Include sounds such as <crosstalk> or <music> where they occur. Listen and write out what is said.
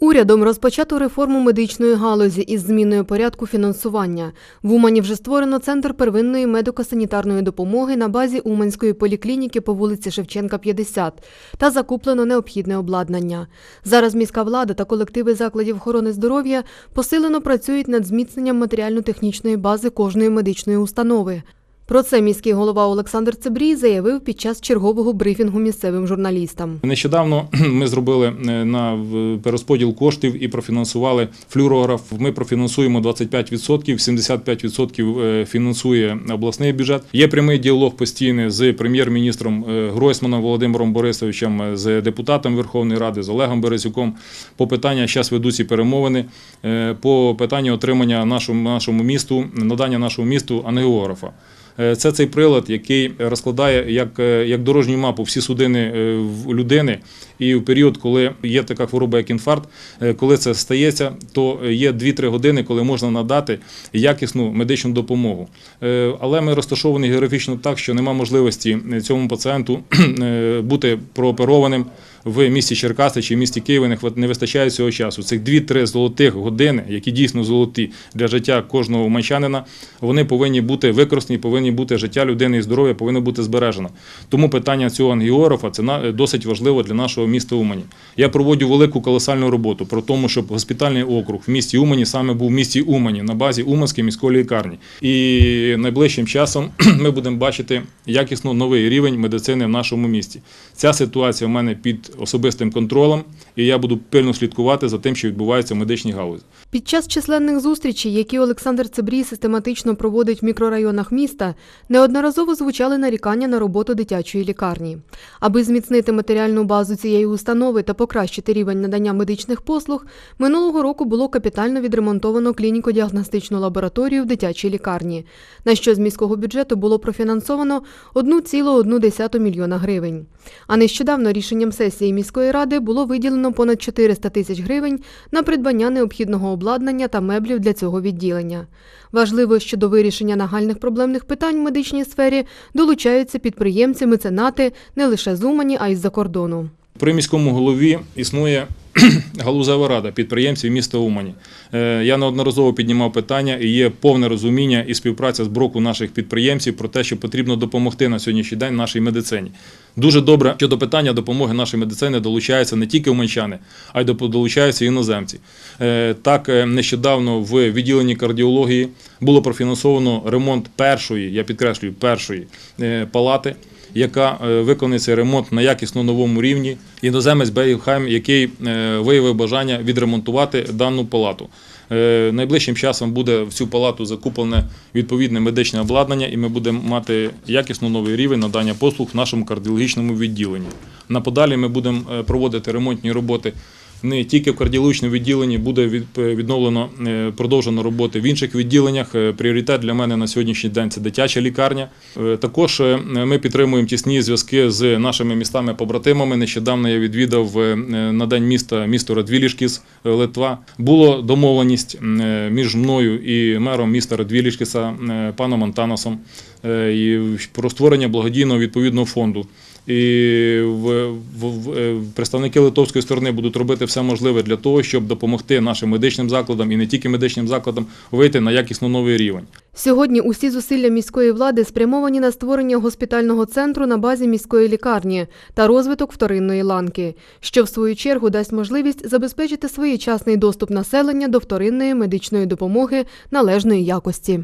Урядом розпочато реформу медичної галузі із зміною порядку фінансування. В Умані вже створено центр первинної медико-санітарної допомоги на базі Уманської поліклініки по вулиці Шевченка, 50 та закуплено необхідне обладнання. Зараз міська влада та колективи закладів охорони здоров'я посилено працюють над зміцненням матеріально-технічної бази кожної медичної установи. Про це міський голова Олександр Цебрій заявив під час чергового брифінгу місцевим журналістам. Нещодавно <clears throat> ми зробили е, на перерозподіл коштів і профінансували флюорограф. Ми профінансуємо 25%, 75% е, фінансує обласний бюджет. Є прямий діалог постійний з прем'єр-міністром е, Гройсманом Володимиром Борисовичем, з депутатом Верховної Ради, з Олегом Березюком. По питання зараз ведуться перемовини по питанню отримання нашому нашому місту, надання нашому місту ангіографа. Е, Це цей прилад, який розкладає як, е, як дорожню мапу всі судини е, людини. І в період, коли є така хвороба, як інфаркт, коли це стається, то є 2-3 години, коли можна надати якісну медичну допомогу. Але ми розташовані географічно так, що нема можливості цьому пацієнту <clears throat> бути прооперованим в місті Черкаси чи в місті Києві не вистачає цього часу. Цих 2-3 золотих години, які дійсно золоті для життя кожного уманчанина, вони повинні бути використані, повинні бути життя людини і здоров'я повинно бути збережено. Тому питання цього ангіографа це досить важливо для нашого міста Умані. Я проводжу велику колосальну роботу про тому, щоб госпітальний округ в місті Умані саме був в місті Умані на базі Уманської міської лікарні. І найближчим часом <clears throat> ми будемо бачити якісно новий рівень медицини в нашому місті. Ця ситуація в мене під особистим контролем, і я буду пильно слідкувати за тим, що відбувається в медичній галузі. Під час численних зустрічей, які Олександр Цебрій систематично проводить в мікрорайонах міста, неодноразово звучали нарікання на роботу дитячої лікарні. Аби зміцнити матеріальну базу цієї установи та покращити рівень надання медичних послуг, минулого року було капітально відремонтовано клініко-діагностичну лабораторію в дитячій лікарні, на що з міського бюджету було профінансовано 1,1 мільйона гривень. А нещодавно рішенням сесії міської ради було виділено понад 400 тисяч гривень на придбання необхідного обладнання та меблів для цього відділення. Важливо, що до вирішення нагальних проблемних питань в медичній сфері долучаються підприємці, меценати не лише з Умані, а й з-за кордону. При міському голові існує <clears throat> галузева рада підприємців міста Умані. Е, Я неодноразово піднімав питання і є повне розуміння і співпраця з боку наших підприємців про те, що потрібно допомогти на сьогоднішній день нашій медицині. Дуже добре, що до питання допомоги нашої медицини долучаються не тільки уманчани, а й долучаються іноземці. Е, Так, е, нещодавно в відділенні кардіології було профінансовано ремонт першої, я підкреслюю, першої палати яка е, виконує цей ремонт на якісно новому рівні. Іноземець Бейхайм, який е, виявив бажання відремонтувати дану палату. Е, Найближчим часом буде в цю палату закуплене відповідне медичне обладнання, і ми будемо мати якісно новий рівень надання послуг в нашому кардіологічному відділенні. На подалі ми будемо проводити ремонтні роботи. Не тільки в кардіологічному відділенні буде від- відновлено е, продовжено роботи в інших відділеннях. Е, Пріоритет для мене на сьогоднішній день це дитяча лікарня. Е, Також е, ми підтримуємо тісні зв'язки з нашими містами-побратимами. Нещодавно я відвідав е, на день міста місто Радвілішкіс, е, Литва. Було домовленість е, між мною і мером міста Радвілішкіса е, паном Антанасом е, і про створення благодійного відповідного фонду. І в, в, в, е, представники литовської сторони будуть робити все можливе для того, щоб допомогти нашим медичним закладам і не тільки медичним закладам вийти на якісно новий рівень. Сьогодні усі зусилля міської влади спрямовані на створення госпітального центру на базі міської лікарні та розвиток вторинної ланки, що в свою чергу дасть можливість забезпечити своєчасний доступ населення до вторинної медичної допомоги належної якості.